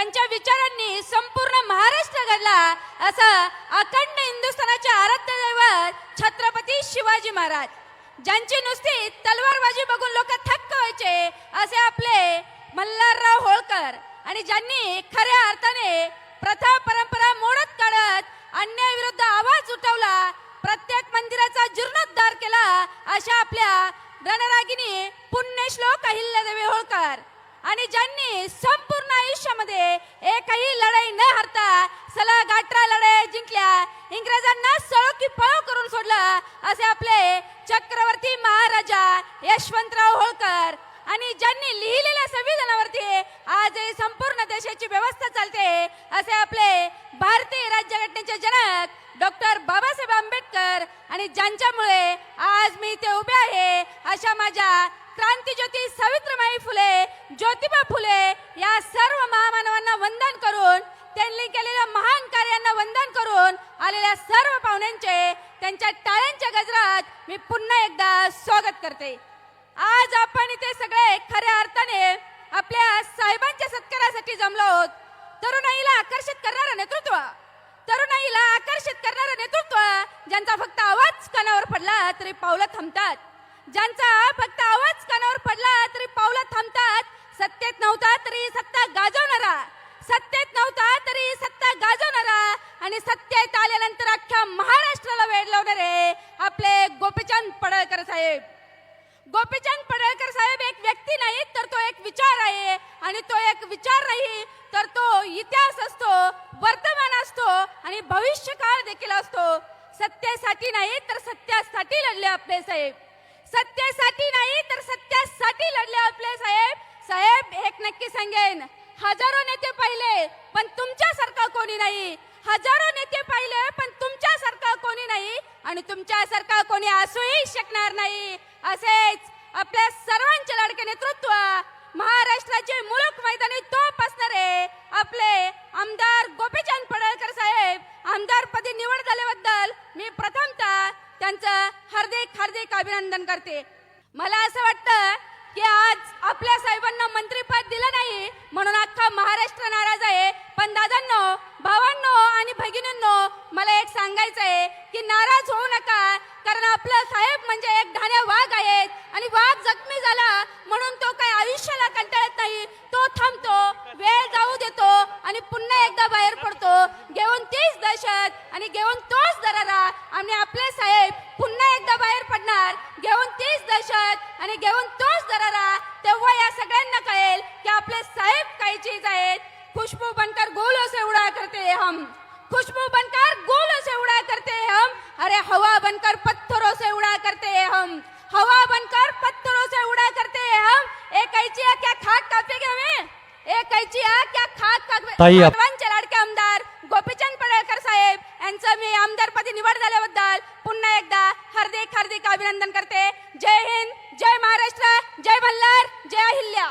त्यांच्या विचारांनी संपूर्ण महाराष्ट्र घडला असं अखंड हिंदुस्थानाचे आराध्य दैवत छत्रपती शिवाजी महाराज ज्यांची नुसती तलवारबाजी बघून लोक थक्क व्हायचे असे आपले मल्हारराव होळकर आणि ज्यांनी खऱ्या अर्थाने प्रथा परंपरा मोडत काढत अन्यायाविरुद्ध आवाज उठवला प्रत्येक मंदिराचा जीर्णोद्धार केला अशा आपल्या रणरागिनी पुण्यश्लोक अहिल्यादेवी होळकर. आणि ज्यांनी संपूर्ण आयुष्यामध्ये एकही लढाई न हरता सला गाठरा लढाई जिंकल्या इंग्रजांना सळो की पळो करून सोडलं असे आपले चक्रवर्ती महाराजा यशवंतराव होळकर. आणि ज्यांनी लिहिलेल्या संविधानावरती आजही संपूर्ण देशाची व्यवस्था चालते असे आपले भारतीय राज्यघटनेचे जनक डॉक्टर बाबासाहेब आंबेडकर. आणि ज्यांच्यामुळे आज मी इथे उभे आहे अशा माझ्या क्रांतीज्योती सावित्रीबाई फुले ज्योतिबा फुले या सर्व महामानवांना वंदन करून त्यांनी केलेल्या महान कार्यांना वंदन करून आलेल्या सर्व पाहुण्यांचे त्यांच्या टाळ्यांच्या गजरात मी पुन्हा एकदा स्वागत करते. आज आपण इथे सगळे खऱ्या अर्थाने आपल्या साहेबांच्या सत्कारासाठी जमलो आहोत. तरुणाईला आकर्षित करणारं नेतृत्व तरुणाईला आकर्षित करणारं नेतृत्व ज्यांचा फक्त आवाज कानावर पडला तरी पावलं थांबतात ज्यांचा फक्त सत्तेत नव्हता तरी सत्ता गाजवणारा. सत्तेत नव्हता तरी सत्ता गाजवणारा. आणि सत्तेत आल्यानंतर अख्ख्या महाराष्ट्राला वेळ लावणारे आपले गोपीचंद पडळकर साहेब. गोपीचंद पडळकर साहेब एक व्यक्ती नाही तर तो एक विचार आहे. आणि तो एक विचार नाही तर तो इतिहास असतो वर्तमान असतो आणि भविष्यकाळ देखील असतो. सत्तेसाठी नाही तर सत्यासाठी लढले आपले साहेब. सत्तेसाठी नाही तर सत्यासाठी लढले आपले साहेब. साहेब एक नक्की सांगेन. हजारो नेते पाहिले पण तुमच्यासारखा कोणी नाही. हजारो नेते पाहिले पण तुमच्यासारखा कोणी नाही. आणि तुमच्यासारखा कोणी असूही शकणार नाही. असेच आपल्या सर्वांचे लाडके नेतृत्व महाराष्ट्राचे मुलूक मैदानी तोप असणारे आपले आमदार गोपीचंद पडळकर साहेब आमदार पदी निवड झाल्याबद्दल मी प्रथमतः त्यांचं हार्दिक हार्दिक अभिनंदन करते. मला असं वाटतं की आज आपल्या साहेबांना मंत्रीपद दिलं नाही म्हणून अख्खा महाराष्ट्र नाराज आहे. पण दादांनो भावांनो आणि भगिनींनो मला एक सांगायचं आहे की नाराज होऊ नका कारण आपला साहेब म्हणजे एक ढाण्या वाघ आहेत आणि वाघ जखमी झाला म्हणून तो काय आयुष्याला कंटाळत नाही. तो थांबतो वेळ जाऊ देतो आणि पुन्हा एकदा बाहेर पडतो. घेऊन तीच दहशत आणि घेऊन तोच दरारा. आणि आपल्या दरारा तेव्हा या सगळ्यांना कळेल की आपले साहेब काही चीज आहेत. खुशबू बनकर गोलों से उड़ा करते हम. खुशबू बनकर गोलों से उड़ा करते हम. अरे हवा बनकर पत्थरों से उड़ा करते हम. हवा बनकर पत्थरों से उड़ा करते हैं हम. एक कैची है क्या खाक कापेगे हमें? एक कैची है क्या खाक कापे ताई, आप- सर्वांचे लाडके आमदार गोपीचंद पडळकर साहेब यांचं मी आमदारपदी निवड झाल्याबद्दल पुन्हा एकदा हार्दिक हार्दिक अभिनंदन करते. जय हिंद. जय महाराष्ट्र जय मल्हार जय अहिल्या.